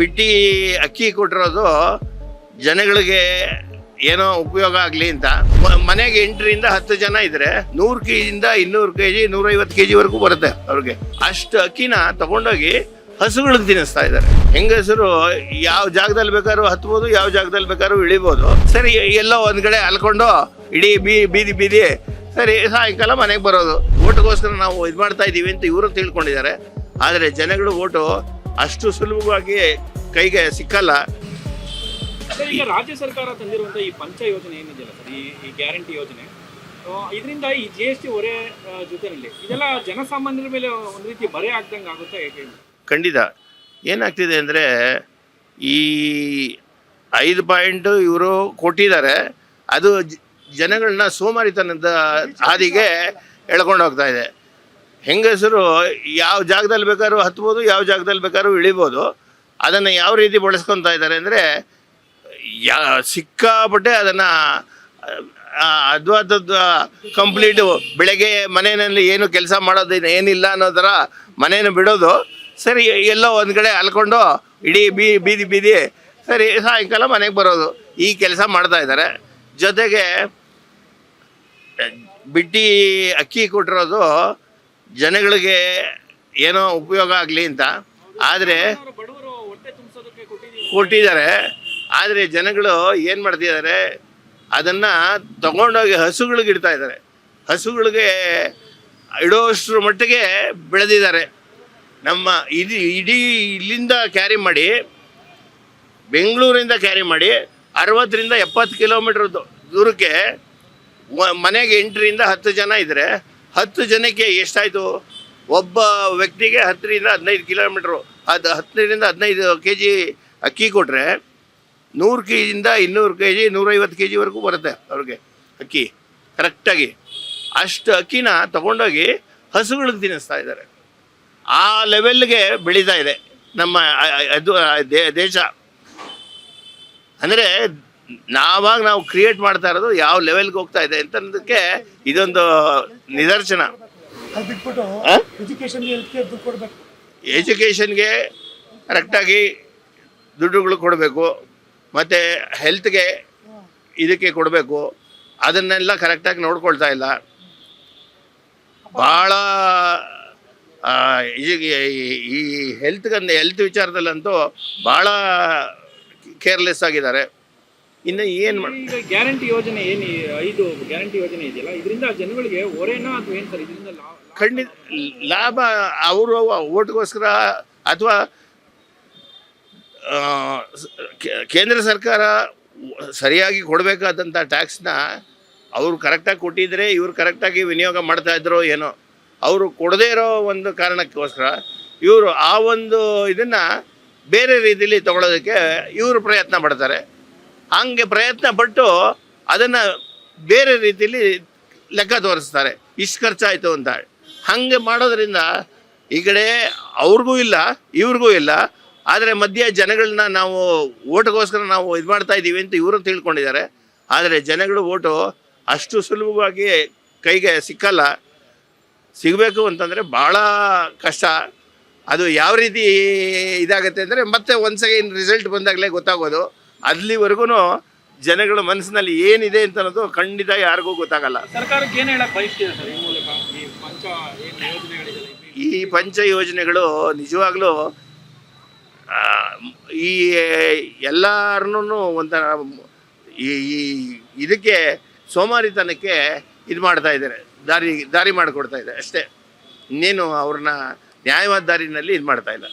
ಬಿಟ್ಟಿ ಅಕ್ಕಿ ಕೊಟ್ಟಿರೋದು ಜನಗಳಿಗೆ ಏನೋ ಉಪಯೋಗ ಆಗಲಿ ಅಂತ. ಮನೆಗೆ ಎಂಟರಿಂದ ಹತ್ತು ಜನ ಇದ್ರೆ ನೂರು ಕೆ ಜಿಯಿಂದ ಇನ್ನೂರು ಕೆ ಜಿ ನೂರೈವತ್ತು ಕೆ ಜಿವರೆಗೂ ಬರುತ್ತೆ ಅವ್ರಿಗೆ. ಅಷ್ಟು ಅಕ್ಕಿನ ತಗೊಂಡೋಗಿ ಹಸುಗಳಿಗೆ ತಿನ್ನಿಸ್ತಾ ಇದ್ದಾರೆ. ಹೆಂಗಸರು ಯಾವ ಜಾಗದಲ್ಲಿ ಬೇಕಾದ್ರೂ ಹತ್ಬೋದು, ಯಾವ ಜಾಗದಲ್ಲಿ ಬೇಕಾದ್ರೂ ಇಳಿಬೋದು. ಸರಿ, ಎಲ್ಲೋ ಒಂದ್ ಕಡೆ ಅಲ್ಕೊಂಡು ಇಡೀ ಬೀ, ಬೀದಿ ಬೀದಿ ಸರಿ, ಸಾಯಂಕಾಲ ಮನೆಗೆ ಬರೋದು. ಓಟ್ಗೋಸ್ಕರ ನಾವು ಇದು ಮಾಡ್ತಾ ಇದ್ದೀವಿ ಅಂತ ಇವರು ತಿಳ್ಕೊಂಡಿದ್ದಾರೆ. ಆದರೆ ಜನಗಳು ಓಟು ಅಷ್ಟು ಸುಲಭವಾಗಿ ಕೈಗೆ ಸಿಕ್ಕಲ್ಲ. ಸರ್ ಈಗ ರಾಜ್ಯ ಸರ್ಕಾರ ತಂದಿರುವಂತ ಈ ಪಂಚ ಯೋಜನೆ ಏನಿದೆಯಲ್ಲ ಸರ್ ಈ ಈ ಗ್ಯಾರಂಟಿ ಯೋಜನೆ ಇದರಿಂದ ಈ ಜಿ ಎಸ್ ಟಿ ಹೊರೆ ಜೊತೆಯಲ್ಲಿ ಜೊತೆನಲ್ಲಿ ಇದೆಲ್ಲ ಜನಸಾಮಾನ್ಯರ ಮೇಲೆ ಒಂದು ರೀತಿ ಬರೆ ಆಗ್ದಂಗೆ ಆಗುತ್ತೆ ಹೇಗೆ? ಖಂಡಿತ. ಏನಾಗ್ತಿದೆ ಅಂದರೆ ಈ ಐದು ಪಾಯಿಂಟ್ ಇವರು ಕೊಟ್ಟಿದ್ದಾರೆ ಅದು ಜನಗಳನ್ನ ಸೋಮಾರಿತನದ ಹಾದಿಗೆ ಎಳ್ಕೊಂಡು ಹೋಗ್ತಾ ಇದೆ. ಹೆಂಗಸರು ಯಾವ ಜಾಗದಲ್ಲಿ ಬೇಕಾದ್ರೂ ಹತ್ಬೋದು ಯಾವ ಜಾಗದಲ್ಲಿ ಬೇಕಾದ್ರೂ ಇಳಿಬೋದು. ಅದನ್ನು ಯಾವ ರೀತಿ ಬಳಸ್ಕೊತಾ ಇದ್ದಾರೆ ಅಂದರೆ, ಯಾ, ಸಿಕ್ಕಾಪಟ್ಟೆ ಅದನ್ನು ಅದ್ವಾದದ್ದು ಕಂಪ್ಲೀಟು ಬೆಳಗ್ಗೆ ಮನೆಯಲ್ಲಿ ಏನು ಕೆಲಸ ಮಾಡೋದು ಏನಿಲ್ಲ ಅನ್ನೋ ಥರ ಮನೇನ ಬಿಡೋದು. ಸರಿ, ಎಲ್ಲೋ ಒಂದು ಕಡೆ ಅಲ್ಕೊಂಡು ಇಡೀ ಬೀ, ಬೀದಿ ಬೀದಿ ಸರಿ, ಸಾಯಂಕಾಲ ಮನೆಗೆ ಬರೋದು. ಈ ಕೆಲಸ ಮಾಡ್ತಾ ಇದ್ದಾರೆ. ಜೊತೆಗೆ, ಬಿಟ್ಟಿ ಅಕ್ಕಿ ಕೊಟ್ಟಿರೋದು ಜನಗಳಿಗೆ ಏನೋ ಉಪಯೋಗ ಆಗಲಿ ಅಂತ. ಆದರೆ ಕೊಟ್ಟಿದ್ದಾರೆ. ಆದರೆ ಜನಗಳು ಏನು ಮಾಡ್ತಿದ್ದಾರೆ? ಅದನ್ನು ತಗೊಂಡೋಗಿ ಹಸುಗಳಿಗೆ ಇಡ್ತಾ ಇದ್ದಾರೆ. ಹಸುಗಳಿಗೆ ಇಡೋಷ್ಟ್ರ ಮಟ್ಟಿಗೆ ಬೆಳೆದಿದ್ದಾರೆ. ನಮ್ಮ ಇದು ಇಡೀ ಇಲ್ಲಿಂದ ಕ್ಯಾರಿ ಮಾಡಿ, ಬೆಂಗಳೂರಿಂದ ಕ್ಯಾರಿ ಮಾಡಿ ಅರವತ್ತರಿಂದ ಎಪ್ಪತ್ತು ಕಿಲೋಮೀಟ್ರ್ ದೂರಕ್ಕೆ ಮನೆಗೆ ಎಂಟರಿಂದ ಹತ್ತು ಜನ ಇದ್ದರೆ ಹತ್ತು ಜನಕ್ಕೆ ಎಷ್ಟಾಯಿತು? ಒಬ್ಬ ವ್ಯಕ್ತಿಗೆ ಹತ್ತರಿಂದ ಹದಿನೈದು ಕಿಲೋಮೀಟ್ರು. ಅದು ಹತ್ತರಿಂದ ಹದಿನೈದು ಕೆ ಜಿ ಅಕ್ಕಿ ಕೊಟ್ಟರೆ ನೂರು ಕೆ ಜಿಯಿಂದ ಇನ್ನೂರು ಕೆ ಜಿ ನೂರೈವತ್ತು ಕೆ ಜಿವರೆಗೂ ಬರುತ್ತೆ ಅವ್ರಿಗೆ ಅಕ್ಕಿ ಕರೆಕ್ಟಾಗಿ. ಅಷ್ಟು ಅಕ್ಕಿನ ತಗೊಂಡೋಗಿ ಹಸುಗಳಿಗೆ ತಿನ್ನಿಸ್ತಾ ಇದ್ದಾರೆ. ಆ ಲೆವೆಲ್ಗೆ ಬೆಳೀತಾ ಇದೆ ನಮ್ಮ ಅದು ದೇಶ. ಅಂದರೆ ನಾವಾಗ ನಾವು ಕ್ರಿಯೇಟ್ ಮಾಡ್ತಾ ಇರೋದು ಯಾವ ಲೆವೆಲ್ಗೆ ಹೋಗ್ತಾ ಇದೆ ಅಂತ ಅನ್ನೋದಕ್ಕೆ ಇದೊಂದು ನಿದರ್ಶನ. ಎಜುಕೇಷನ್ಗೆ ಕರೆಕ್ಟಾಗಿ ದುಡ್ಡುಗಳು ಕೊಡಬೇಕು ಮತ್ತು ಹೆಲ್ತ್ಗೆ ಇದಕ್ಕೆ ಕೊಡಬೇಕು ಅದನ್ನೆಲ್ಲ ಕರೆಕ್ಟಾಗಿ ನೋಡ್ಕೊಳ್ತಾ ಇಲ್ಲ. ಭಾಳ ಈ ಹೆಲ್ತ್ಗಂದು ಹೆಲ್ತ್ ವಿಚಾರದಲ್ಲಂತೂ ಭಾಳ ಕೇರ್ಲೆಸ್ ಆಗಿದ್ದಾರೆ. ಇನ್ನು ಏನು ಗ್ಯಾರಂಟಿ ಯೋಜನೆ ಏನು ಈ ಐದು ಗ್ಯಾರಂಟಿ ಯೋಜನೆ ಇದೆಯಲ್ಲ ಇದರಿಂದ ಜನಗಳಿಗೆ ಹೊರೇನೋ ಅಥವಾ ಏನು ಸರ್ ಇದರಿಂದ ಖಂಡಿತ ಲಾಭ ಅವರು ಓಟ್ಗೋಸ್ಕರ ಅಥವಾ ಕೇಂದ್ರ ಸರ್ಕಾರ ಸರಿಯಾಗಿ ಕೊಡಬೇಕಾದಂಥ ಟ್ಯಾಕ್ಸ್ನ ಅವರು ಕರೆಕ್ಟಾಗಿ ಕೊಟ್ಟಿದ್ರೆ ಇವರು ಕರೆಕ್ಟಾಗಿ ವಿನಿಯೋಗ ಮಾಡ್ತಾ ಇದ್ರೋ ಏನೋ. ಅವರು ಕೊಡದೇ ಇರೋ ಒಂದು ಕಾರಣಕ್ಕೋಸ್ಕರ ಇವರು ಆ ಒಂದು ಇದನ್ನು ಬೇರೆ ರೀತಿಯಲ್ಲಿ ತಗೊಳ್ಳೋದಕ್ಕೆ ಇವರು ಪ್ರಯತ್ನ ಪಡ್ತಾರೆ. ಹಂಗೆ ಪ್ರಯತ್ನ ಪಟ್ಟು ಅದನ್ನು ಬೇರೆ ರೀತಿಯಲ್ಲಿ ಲೆಕ್ಕ ತೋರಿಸ್ತಾರೆ. ಇಷ್ಟು ಖರ್ಚಾಯಿತು ಅಂತ. ಹಾಗೆ ಮಾಡೋದ್ರಿಂದ ಈ ಕಡೆ ಅವ್ರಿಗೂ ಇಲ್ಲ, ಇವ್ರಿಗೂ ಇಲ್ಲ. ಆದರೆ ಮಧ್ಯೆ ಜನಗಳನ್ನ ನಾವು ಓಟ್ಗೋಸ್ಕರ ನಾವು ಇದು ಮಾಡ್ತಾ ಇದ್ದೀವಿ ಅಂತ ಇವರು ತಿಳ್ಕೊಂಡಿದ್ದಾರೆ. ಆದರೆ ಜನಗಳು ಓಟು ಅಷ್ಟು ಸುಲಭವಾಗಿ ಕೈಗೆ ಸಿಕ್ಕಲ್ಲ. ಸಿಗಬೇಕು ಅಂತಂದರೆ ಭಾಳ ಕಷ್ಟ. ಅದು ಯಾವ ರೀತಿ ಇದಾಗುತ್ತೆ ಅಂದರೆ ಮತ್ತೆ ಒಂದು ಸೆಕೆಂಡ್ ರಿಸಲ್ಟ್ ಬಂದಾಗಲೇ ಗೊತ್ತಾಗೋದು. ಅಲ್ಲಿವರೆಗೂ ಜನಗಳ ಮನಸ್ಸಿನಲ್ಲಿ ಏನಿದೆ ಅಂತ ಅನ್ನೋದು ಖಂಡಿತ ಯಾರಿಗೂ ಗೊತ್ತಾಗಲ್ಲ. ಸರ್ಕಾರಕ್ಕೆ ಏನು ಸರ್ ಈ ಮೂಲಕ? ಈ ಪಂಚ ಏನು ಯೋಜನೆಗಳಿದೆ? ಈ ಪಂಚ ಯೋಜನೆಗಳು ನಿಜವಾಗ್ಲೂ ಈ ಎಲ್ಲರನ್ನೂ ಒಂಥರ, ಈ ಇದಕ್ಕೆ ಸೋಮಾರಿತನಕ್ಕೆ ಇದು ಮಾಡ್ತಾ ಇದ್ದಾರೆ. ದಾರಿ ದಾರಿ ಮಾಡಿಕೊಡ್ತಾ ಇದೆ ಅಷ್ಟೇ. ಇನ್ನೇನು ಅವ್ರನ್ನ ನ್ಯಾಯವಾದ ದಾರಿನಲ್ಲಿ ಇದು ಮಾಡ್ತಾ ಇಲ್ಲ.